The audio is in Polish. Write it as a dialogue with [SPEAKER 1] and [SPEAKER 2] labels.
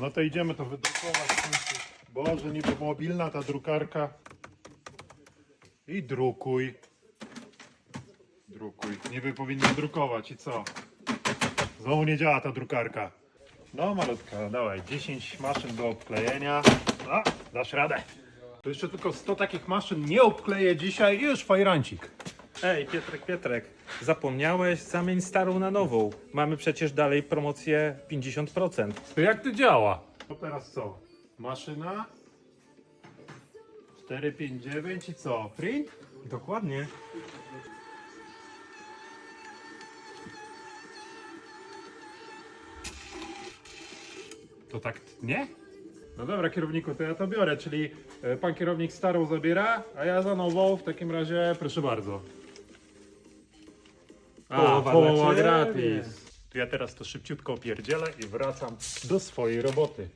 [SPEAKER 1] No to idziemy to wydrukować. Boże, niby mobilna ta drukarka. I drukuj. Drukuj. Niby powinno drukować i co? Znowu nie działa ta drukarka. No malutka, dawaj, 10 maszyn do obklejenia. A, dasz radę. To jeszcze tylko 100 takich maszyn nie obkleję dzisiaj i już fajrancik.
[SPEAKER 2] Ej, Pietrek, Pietrek, zapomniałeś, zamień starą na nową. Mamy przecież dalej promocję 50%.
[SPEAKER 1] To jak to działa? To teraz co? Maszyna 459 i co? Print?
[SPEAKER 2] Dokładnie.
[SPEAKER 1] To tak nie? No dobra kierowniku, to ja to biorę, czyli e, pan kierownik starą zabiera, a ja za nową w takim razie proszę bardzo. A,
[SPEAKER 2] Połowa
[SPEAKER 1] połowa
[SPEAKER 2] dla ciebie.
[SPEAKER 1] gratis. To ja teraz to szybciutko opierdzielę i wracam do swojej roboty.